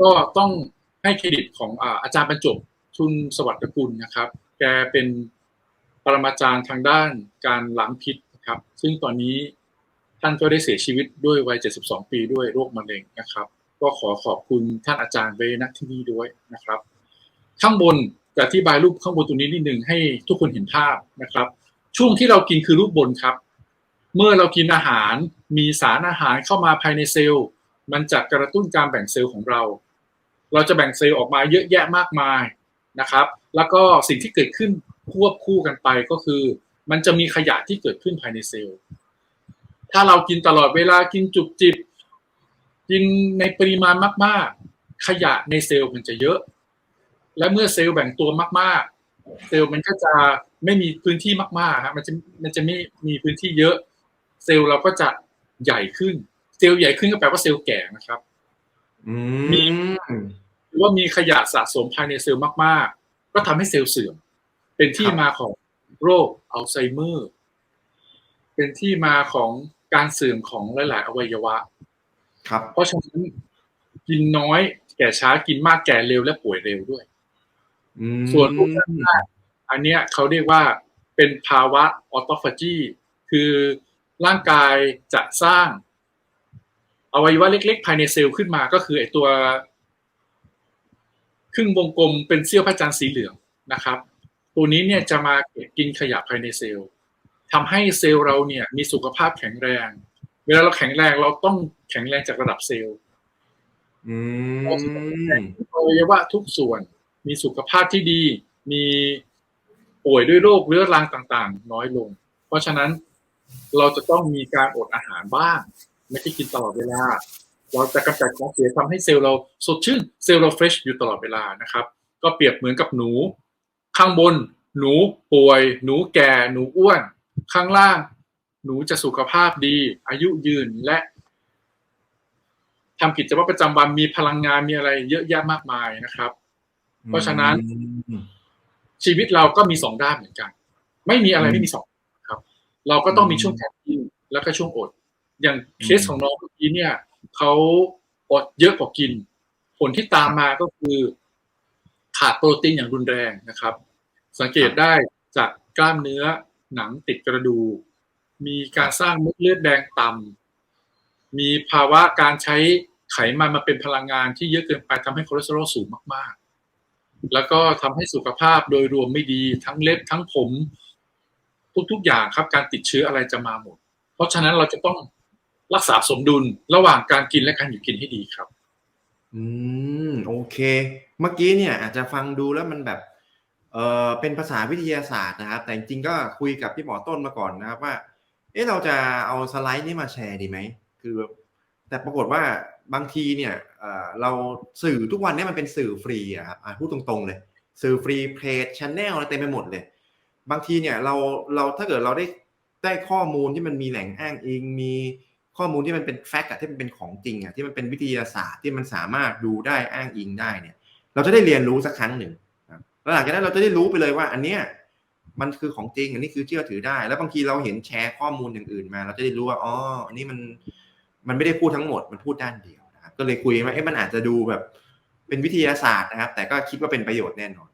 ก็ต้องให้เครดิตของอาจารย์บรรจบชุนสวัสดิ์กุลนะครับ แกเป็นปรมาจารย์ทางด้านการล้างพิษนะครับ ซึ่งตอนนี้ท่านก็ได้เสียชีวิตด้วยวัย 72 ปีด้วยโรคมะเร็งนะครับ ก็ขอขอบคุณท่านอาจารย์ไว้ณที่นี่ด้วยนะครับ ข้างบนจะอธิบายรูปข้างบนตรงนี้นิดหนึ่งให้ทุกคนเห็นภาพนะครับ ช่วงที่เรากินคือรูปบนครับ เมื่อเรากินอาหารมีสารอาหารเข้ามาภายในเซลล์ มันจะกระตุ้นการแบ่งเซลล์ของเรา เราจะแบ่งเซลล์ออกมาเยอะแยะมากมายนะครับ แล้วก็สิ่งที่เกิดขึ้นควบคู่กันไปก็คือ มันจะมีขยะที่เกิดขึ้นภายในเซลล์ ถ้าเรากินตลอดเวลากินจุบจิบกินในปริมาณมาก ๆ ขยะในเซลล์มันจะเยอะ และเมื่อเซลล์แบ่งตัวมาก ๆ เซลล์มันก็จะไม่มีพื้นที่มากๆครับมันจะมันจะไม่มีพื้นที่เยอะ เซลล์เราก็จะใหญ่ขึ้น เซลล์ใหญ่ขึ้นก็แปลว่าเซลล์แก่นะครับอืมีม ว่ามีขยะสะสมภายในเซลล์มาก ๆ ก็ทำให้เซลล์เสื่อม เป็นที่มาของโรคอัลไซเมอร์ เป็นที่มาของการเสื่อมของหลาย ๆ อวัยวะ ครับ เพราะฉะนั้นกินน้อยแก่ช้ากินมากแก่เร็วและป่วยเร็วด้วยอืมส่วนพวกนั้นน่ะอันเนี้ยเขาเรียกว่าเป็นภาวะออโตฟาจีคือร่างกายจะสร้างอวัยวะเล็ก ๆ ภายในเซลล์ขึ้นมาก็คือไอตัว ครึ่งวงกลมเป็นเสี้ยวพระจันทร์สีเหลืองนะครับ ตัวนี้เนี่ยจะมาเก็บกินขยะภายในเซลล์ทำให้เซลล์เราเนี่ยมีสุขภาพแข็งแรง เวลาเราแข็งแรงเราต้องแข็งแรงจากระดับเซลล์อืมอวัยวะทุกส่วนมีสุขภาพที่ดี มีป่วยด้วยโรคเรื้อรังต่างๆ น้อยลง เพราะฉะนั้นเราจะต้องมีการอดอาหารบ้าง ไม่ใช่กินตลอดเวลา เราจะกำจัดของเสียทำให้เซลล์เราสดชื่นเซลล์เราเฟรชอยู่ตลอดเวลานะครับ ก็เปรียบเหมือนกับหนู ข้างบน หนูป่วย หนูแก่ หนูอ้วน ข้างล่าง หนูจะสุขภาพดี อายุยืนและทำกิจวัตรประจำวันมีพลังงานมีอะไรเยอะแยะมากมายนะครับ เพราะฉะนั้นอืมชีวิตเราก็มีสองด้านเหมือนกัน ไม่มีอะไรอืมไม่มีสองครับ เราก็ต้องมีอืมช่วงการกินแล้วก็ช่วงอด อย่างเคสอืมของน้องเมื่อกี้เนี่ย เขาอดเยอะกว่ากิน ผลที่ตามมาก็คือขาดโปรตีนอย่างรุนแรงนะครับ สังเกตได้จากกล้ามเนื้อหนังติดกระดูกมีการสร้างเม็ดเลือดแดงต่ำมีภาวะการใช้ไขมันมาเป็นพลังงานที่เยอะเกินไปทำให้คอเลสเตอรอลสูงมาก ๆ แล้วก็ทำให้สุขภาพโดยรวมไม่ดีทั้งเล็บทั้งผม ทุก ๆ อย่างครับการติดเชื้ออะไรจะมาหมด เพราะฉะนั้นเราจะต้อง รักษาสมดุลระหว่างการกินและการอยู่กินให้ดีครับ อืมโอเค เมื่อกี้เนี่ย อาจจะฟังดูแล้วมันแบบเออเป็นภาษาวิทยาศาสตร์นะครับ แต่จริงก็คุยกับพี่หมอต้นมาก่อนนะครับว่า เอ๊ะเราจะเอาสไลด์นี้มาแชร์ดีไหมคือ แต่ปรากฏว่าบางทีเนี่ยเออเราสื่อทุกวันนี้มันเป็นสื่อฟรีอะครับพูดตรงๆ เลย สื่อฟรีเพจชแนลอะไรเต็มไปหมดเลย บางทีเนี่ยเราเราถ้าเกิดเราได้ได้ข้อมูลที่มันมีแหล่งอ้างอิงมี ข้อมูลที่มันเป็นแฟกต์อะที่มันเป็นของจริงอะที่มันเป็นวิทยาศาสตร์ที่มันสามารถดูได้อ้างอิงได้เนี่ย เราจะได้เรียนรู้สักครั้งหนึ่งแล้วหลังจากนั้นเราจะได้รู้ไปเลยว่า อันเนี้ยมันคือของจริง อันนี้คือเชื่อถือได้ แล้วบางทีเราเห็นแชร์ข้อมูลอย่างอื่นมา เราจะได้รู้ว่าอ๋ออันนี้มันมันไม่ได้พูดทั้งหมดมันพูดด้านเดียวนะครับก็เลยคุยว่าเอ๊ะมันอาจจะดูแบบเป็นวิทยาศาสตร์นะครับ แต่ก็คิดว่าเป็นประโยชน์แน่นอน